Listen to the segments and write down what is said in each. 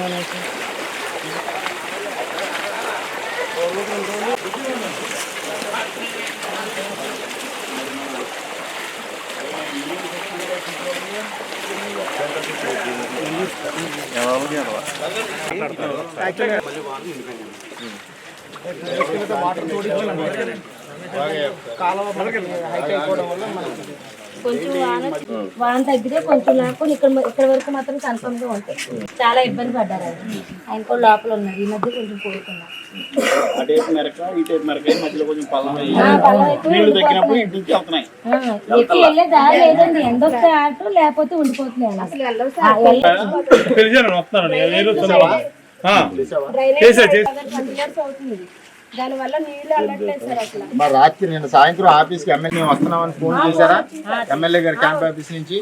মানে కాలువ మనకి హైట్ అయిపోవడం వల్ల మనకి కొంచెం వాన వాన తగ్గితే కొంచెం లేకపోతే ఇక్కడ ఇక్కడ వరకు మాత్రం కన్ఫర్మ్గా ఉంటాయి. చాలా ఇబ్బంది పడ్డారు ఆయన. ఆయన కూడా లోపల ఉన్నారు. ఈ మధ్య కొంచెం కోరుకున్నారు ఎక్కి వెళ్ళే దారి లేదండి. ఎండొస్తే ఆటో లేకపోతే ఉండిపోతున్నాయి అసలు అవుతుంది. దానివల్ల నీళ్ళు వెళ్ళట్లేదు సార్ అసలు. మా రాత్రి నిన్న సాయంత్రం ఆఫీస్కి ఎమ్మెల్యే వస్తున్నామని ఫోన్ చేశారా? ఎమ్మెల్యే గారి క్యాంప్ ఆఫీస్ నుంచి?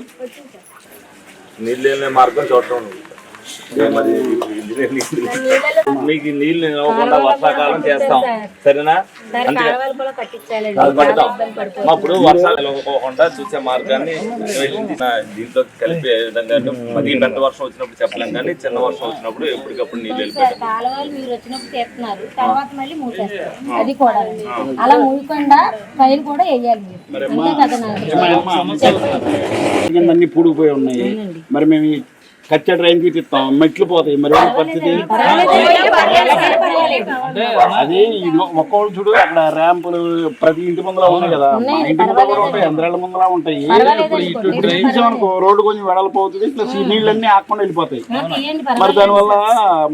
నీళ్ళు మార్గం చూడటం మరి మీకు నీళ్ళు ఇవ్వకుండా వర్షాకాలం చేస్తాం. సరేనా? అప్పుడు వర్షాలు ఇవ్వకుండా చూసే మార్గాన్ని దీంతో కలిపే విధంగా అంటే మరీ పెద్ద వర్షం వచ్చినప్పుడు చెప్పలేం కానీ చిన్న వర్షం వచ్చినప్పుడు ఎప్పటికప్పుడు నీళ్ళు వెళ్ళిపోతాం కాలువలు మీరు వచ్చినప్పుడు చేస్తున్నారు. తర్వాత మళ్ళీ మూసేస్తారు. అది కూడా. అలా మూయకుండా ఫైల్ కూడా వేయాలి మీరు. అంతే కదా నాకు అన్ని పూడిపోయి ఉన్నాయి. మరి మేము ఈ కచ్చా ట్రైన్కి తిప్పాం మెట్లు పోతాయి. మరి పరిస్థితి? అది ఒక్కోళ్ళు చూడు అక్కడ ర్యాంపులు ప్రతి ఇంటి ముందర ఉన్నాయి కదా. ఇంటి ముందర కూడా ఉంటాయి అందరి ముందర ఉంటాయి. ఇప్పుడు ఇటు తీసామనుకో రోడ్డు కొంచెం వెడల్పోతుంది ప్లస్ ఈ నీళ్ళన్నీ ఆకుండా వెళ్ళిపోతాయి. మరి దానివల్ల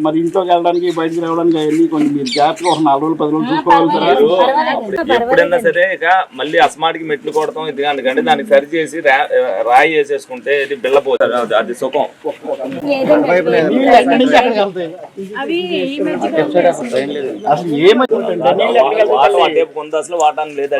మరి ఇంట్లోకి వెళ్ళడానికి బయటికి రావడానికి అవన్నీ కొంచెం మీరు జాగ్రత్తగా ఒక నాలుగు రోజులు పది రోజులు అప్పుడు ఎప్పుడైనా సరే ఇక మళ్ళీ అస్మాటికి మెట్లు కొడతాం ఇది కానీ దానికి సరి చేసి రా- రాయి వేసేసుకుంటే ఇది బిల్లపోతుంది అది- అది సుఖం. నీళ్ళు అసలు ఉంది అసలు వాటానికి లేదు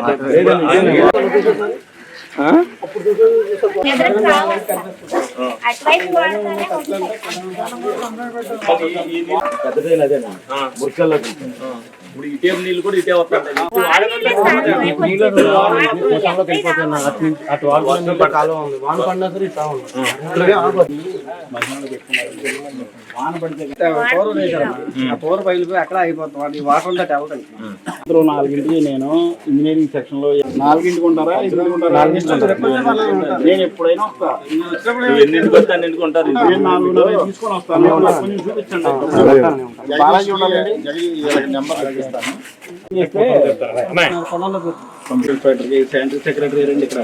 ఇప్పుడు ఇటేపు నీళ్ళు కూడా ఇటే వస్తాయి పూర్ బయలుపోయి అక్కడ అయిపోతాం వాటి వాటర్ ఉంటే సాయంత్రం నాలుగింటికి నేను ఇంజనీరింగ్ సెక్షన్లో నాలుగింటికి ఉంటారా ఉంటారా నేను ఎప్పుడైనా వస్తా. ఎన్నింటికి వస్తే అన్నింటికి ఉంటారు. నేను నాలుగున్నర తీసుకొని వస్తాను. కొంచెం చూపించండి. బాలాజీ ఉండాలండి నెంబర్ ఇస్తాను చేస్తే కంప్యూటర్ సెక్రటరీ శానిటరీ సెక్రటరీ రండి ఇక్కడ.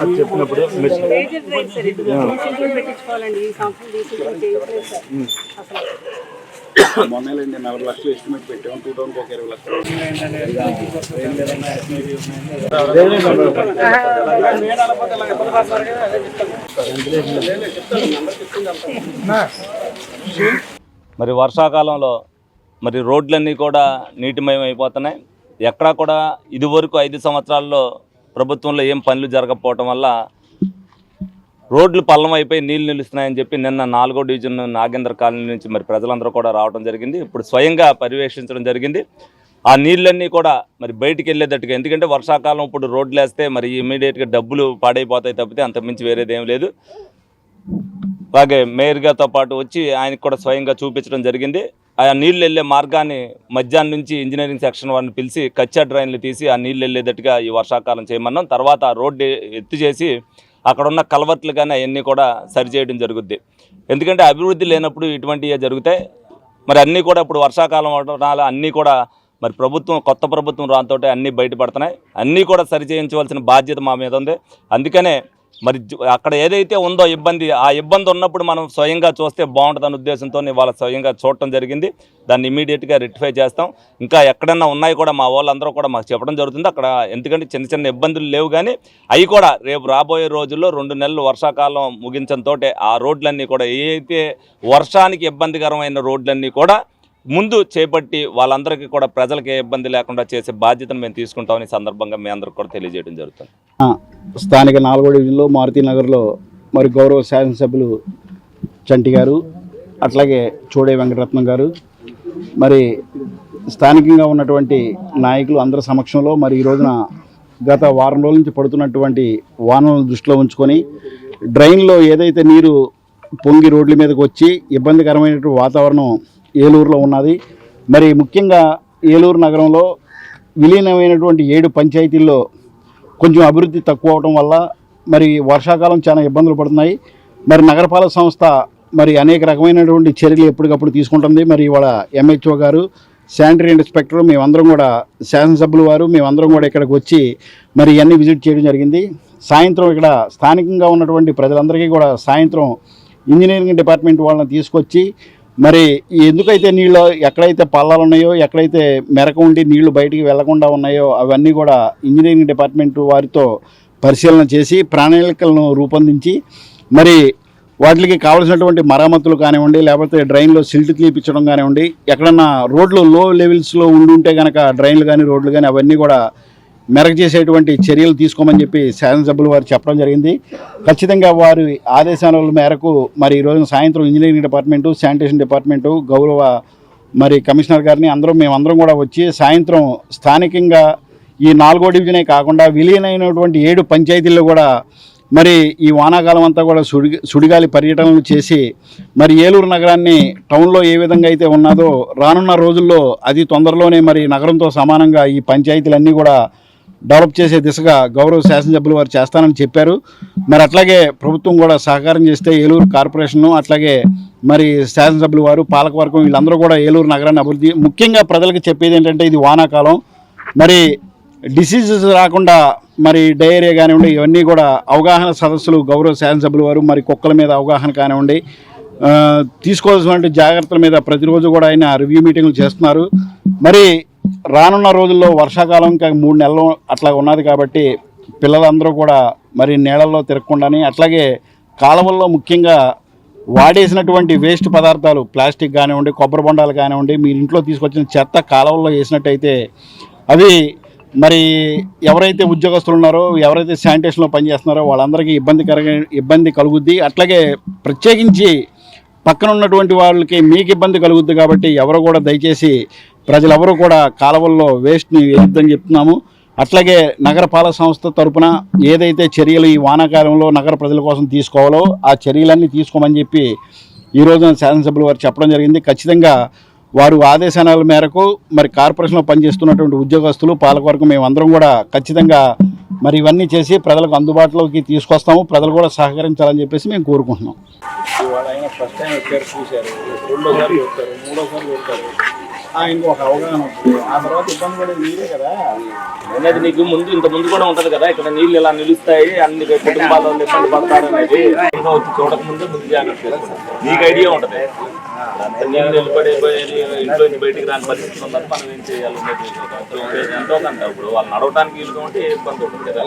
అది చెప్పినప్పుడు మొన్నేళ్ళండి నలభై లక్షలు ఎస్టిమేట్ పెట్టాము టూ థౌసండ్ ఒక ఇరవై లక్షలు. మరి వర్షాకాలంలో మరి రోడ్లన్నీ కూడా నీటిమయం అయిపోతున్నాయి. ఎక్కడా కూడా ఇదివరకు ఐదు సంవత్సరాల్లో ప్రభుత్వంలో ఏం పనులు జరగకపోవటం వల్ల రోడ్లు పల్లం అయిపోయి నీళ్ళు నిలుస్తున్నాయని చెప్పి నిన్న నాలుగో డివిజన్ నాగేంద్ర కాలనీ నుంచి మరి ప్రజలందరూ కూడా రావడం జరిగింది. ఇప్పుడు స్వయంగా పర్యవేక్షించడం జరిగింది. ఆ నీళ్ళన్నీ కూడా మరి బయటికి వెళ్ళేటట్టుగా ఎందుకంటే వర్షాకాలం ఇప్పుడు రోడ్లు వేస్తే మరి ఇమీడియట్గా డబ్బులు పాడైపోతాయి తప్పితే అంత మించి వేరేది ఏం లేదు. అలాగే మేయర్ గారితో పాటు వచ్చి ఆయనకు కూడా స్వయంగా చూపించడం జరిగింది. ఆ నీళ్ళు వెళ్ళే మార్గాన్ని మధ్యాహ్నం నుంచి ఇంజనీరింగ్ సెక్షన్ వారిని పిలిచి కచ్చా డ్రైన్లు తీసి ఆ నీళ్ళు వెళ్ళేటట్టుగా ఈ వర్షాకాలం చేయమన్నాం. తర్వాత ఆ రోడ్డు ఎత్తు చేసి అక్కడ ఉన్న కలవర్ట్లు కానీ అవన్నీ కూడా సరిచేయడం జరుగుద్ది. ఎందుకంటే అభివృద్ధి లేనప్పుడు ఇటువంటివి జరుగుతాయి. మరి అన్నీ కూడా ఇప్పుడు వర్షాకాలం అవడం అన్నీ కూడా మరి ప్రభుత్వం కొత్త ప్రభుత్వం రానితోటే అన్నీ బయటపడుతున్నాయి. అన్నీ కూడా సరిచేయించవలసిన బాధ్యత మా మీద ఉంది. అందుకనే మరి అక్కడ ఏదైతే ఉందో ఇబ్బంది ఆ ఇబ్బంది ఉన్నప్పుడు మనం స్వయంగా చూస్తే బాగుంటుందన్న ఉద్దేశంతో వాళ్ళ స్వయంగా చూడటం జరిగింది. దాన్ని ఇమీడియట్గా రెక్టిఫై చేస్తాం. ఇంకా ఎక్కడన్నా ఉన్నాయి కూడా మా వాళ్ళందరూ కూడా మాకు చెప్పడం జరుగుతుంది. అక్కడ ఎందుకంటే చిన్న చిన్న ఇబ్బందులు లేవు కానీ అవి కూడా రేపు రాబోయే రోజుల్లో రెండు నెలలు వర్షాకాలం ముగించడంతో ఆ రోడ్లన్నీ కూడా ఏ అయితే వర్షానికి ఇబ్బందికరమైన రోడ్లన్నీ కూడా ముందు చేపట్టి వాళ్ళందరికీ కూడా ప్రజలకు ఏ ఇబ్బంది లేకుండా చేసే బాధ్యతను మేము తీసుకుంటామని ఈ సందర్భంగా మీ అందరికి కూడా తెలియజేయడం జరుగుతుంది. స్థానిక నాలుగో డివిజన్లో మారుతి నగర్లో మరి గౌరవ శాసనసభ్యులు చంటి గారు అట్లాగే చూడే వెంకటరత్నం గారు మరి స్థానికంగా ఉన్నటువంటి నాయకులు అందరి సమక్షంలో మరి ఈ రోజున గత వారం రోజుల నుంచి పడుతున్నటువంటి వానలను దృష్టిలో ఉంచుకొని డ్రైన్లో ఏదైతే నీరు పొంగి రోడ్ల మీదకి వచ్చి ఇబ్బందికరమైనటువంటి వాతావరణం ఏలూరులో ఉన్నది. మరి ముఖ్యంగా ఏలూరు నగరంలో విలీనమైనటువంటి ఏడు పంచాయతీల్లో కొంచెం అభివృద్ధి తక్కువ అవడం వల్ల మరి వర్షాకాలం చాలా ఇబ్బందులు పడుతున్నాయి. మరి నగరపాలక సంస్థ మరి అనేక రకమైనటువంటి చర్యలు ఎప్పటికప్పుడు తీసుకుంటుంది. మరి ఇవాళ ఎంహెచ్ఓ గారు శానిటరీ ఇన్స్పెక్టర్ మేమందరం కూడా శాసనసభ్యులు వారు మేమందరం కూడా ఇక్కడికి వచ్చి మరి ఇవన్నీ విజిట్ చేయడం జరిగింది. సాయంత్రం ఇక్కడ స్థానికంగా ఉన్నటువంటి ప్రజలందరికీ కూడా సాయంత్రం ఇంజనీరింగ్ డిపార్ట్మెంట్ వాళ్ళని తీసుకొచ్చి మరి ఎందుకైతే నీళ్ళు ఎక్కడైతే పల్లాలు ఉన్నాయో ఎక్కడైతే మెరక ఉండి నీళ్ళు బయటికి వెళ్ళకుండా ఉన్నాయో అవన్నీ కూడా ఇంజనీరింగ్ డిపార్ట్మెంట్ వారితో పరిశీలన చేసి ప్రణాళికలను రూపొందించి మరి వాటికి కావలసినటువంటి మరమ్మతులు కానివ్వండి లేకపోతే డ్రైన్లో సిల్ట్ తీపించడం కానివ్వండి ఎక్కడన్నా రోడ్లు లో లెవెల్స్లో ఉండుంటే కనుక డ్రైన్లు కానీ రోడ్లు కానీ అవన్నీ కూడా మెరగ చేసేటువంటి చర్యలు తీసుకోమని చెప్పి శాసనసభ్యులు వారు చెప్పడం జరిగింది. ఖచ్చితంగా వారి ఆదేశాల మేరకు మరి ఈ సాయంత్రం ఇంజనీరింగ్ డిపార్ట్మెంటు శానిటేషన్ డిపార్ట్మెంటు గౌరవ మరి కమిషనర్ గారిని అందరం మేమందరం కూడా వచ్చి సాయంత్రం స్థానికంగా ఈ నాలుగో డివిజనే కాకుండా విలీనమైనటువంటి ఏడు పంచాయతీల్లో కూడా మరి ఈ వానాకాలం అంతా కూడా సుడి సుడిగాలి పర్యటనలు చేసి మరి ఏలూరు నగరాన్ని టౌన్లో ఏ విధంగా అయితే ఉన్నదో రానున్న రోజుల్లో అది తొందరలోనే మరి నగరంతో సమానంగా ఈ పంచాయతీలన్నీ కూడా డెవలప్ చేసే దిశగా గౌరవ శాసనసభ్యులు వారు చేస్తానని చెప్పారు. మరి అట్లాగే ప్రభుత్వం కూడా సహకారం చేస్తే ఏలూరు కార్పొరేషను అట్లాగే మరి శాసనసభ్యులు వారు పాలకవర్గం వీళ్ళందరూ కూడా ఏలూరు నగరాన్ని అభివృద్ధి ముఖ్యంగా ప్రజలకు చెప్పేది ఏంటంటే ఇది వానాకాలం. మరి డిసీజెస్ రాకుండా మరి డయేరియా కానివ్వండి ఇవన్నీ కూడా అవగాహన సదస్సులు గౌరవ శాసనసభ్యులు వారు మరి కుక్కల మీద అవగాహన కానివ్వండి తీసుకోవాల్సినటువంటి జాగ్రత్తల మీద ప్రతిరోజు కూడా ఆయన రివ్యూ మీటింగ్లు చేస్తున్నారు. మరి రానున్న రోజుల్లో వర్షాకాలం ఇంకా మూడు నెలలు అట్లా ఉన్నది కాబట్టి పిల్లలందరూ కూడా మరి నీళ్ళల్లో తిరగకుండానే అట్లాగే కాలువల్లో ముఖ్యంగా వాడేసినటువంటి వేస్ట్ పదార్థాలు ప్లాస్టిక్ కానివ్వండి కొబ్బరి బొండాలు కానివ్వండి మీ ఇంట్లో తీసుకొచ్చిన చెత్త కాలువల్లో వేసినట్టయితే అవి మరి ఎవరైతే ఉద్యోగస్తులు ఉన్నారో ఎవరైతే శానిటేషన్లో పనిచేస్తున్నారో వాళ్ళందరికీ ఇబ్బంది ఇబ్బందికర ఇబ్బంది కలుగుద్ది. అట్లాగే ప్రత్యేకించి పక్కన ఉన్నటువంటి వాళ్ళకి మీకు ఇబ్బంది కలుగుద్ది కాబట్టి ఎవరు కూడా దయచేసి ప్రజలెవరూ కూడా కాలువల్లో వేస్ట్ని వేయొద్దని చెప్తున్నాము. అట్లాగే నగరపాలక సంస్థ తరపున ఏదైతే చర్యలు ఈ వానాకాలంలో నగర ప్రజల కోసం తీసుకోవాలో ఆ చర్యలన్నీ తీసుకోమని చెప్పి ఈ రోజున శాసనసభ్యులు వారు చెప్పడం జరిగింది. ఖచ్చితంగా వారు ఆదేశాల మేరకు మరి కార్పొరేషన్లో పనిచేస్తున్నటువంటి ఉద్యోగస్తులు పాలకవర్గం మేమందరం కూడా ఖచ్చితంగా మరి ఇవన్నీ చేసి ప్రజలకు అందుబాటులోకి తీసుకొస్తాము. ప్రజలు కూడా సహకరించాలని చెప్పేసి మేము కోరుకుంటున్నాం. ఫస్ట్ టైం వచ్చారు చూశారు. రెండోసారి మూడోసారి ఆయనకు ఒక అవగాహన ఉంటుంది. ఆ తర్వాత ఇబ్బంది మీరే కదా. అనేది నీకు ముందు ఇంత ముందు కూడా ఉంటది కదా. ఇక్కడ నీళ్ళు ఇలా నిలుస్తాయి అన్ని కుటుంబాల వాళ్ళు ఇబ్బంది పడతారు అనేది చూడక ముందే ముందు జాగ్రత్త. నీకు ఐడియా ఉంటది. నీళ్ళు నిలబడి ఇంట్లో బయటికి రాని పరిస్థితి ఉన్నది మనం ఏం చేయాలి ఎంతో కంట ఇప్పుడు వాళ్ళు నడవడానికి వీలుగా ఉంటే ఇబ్బంది ఉంటుంది కదా.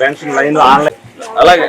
పెన్షన్ లైన్ ఆన్లైన్ అలాగే.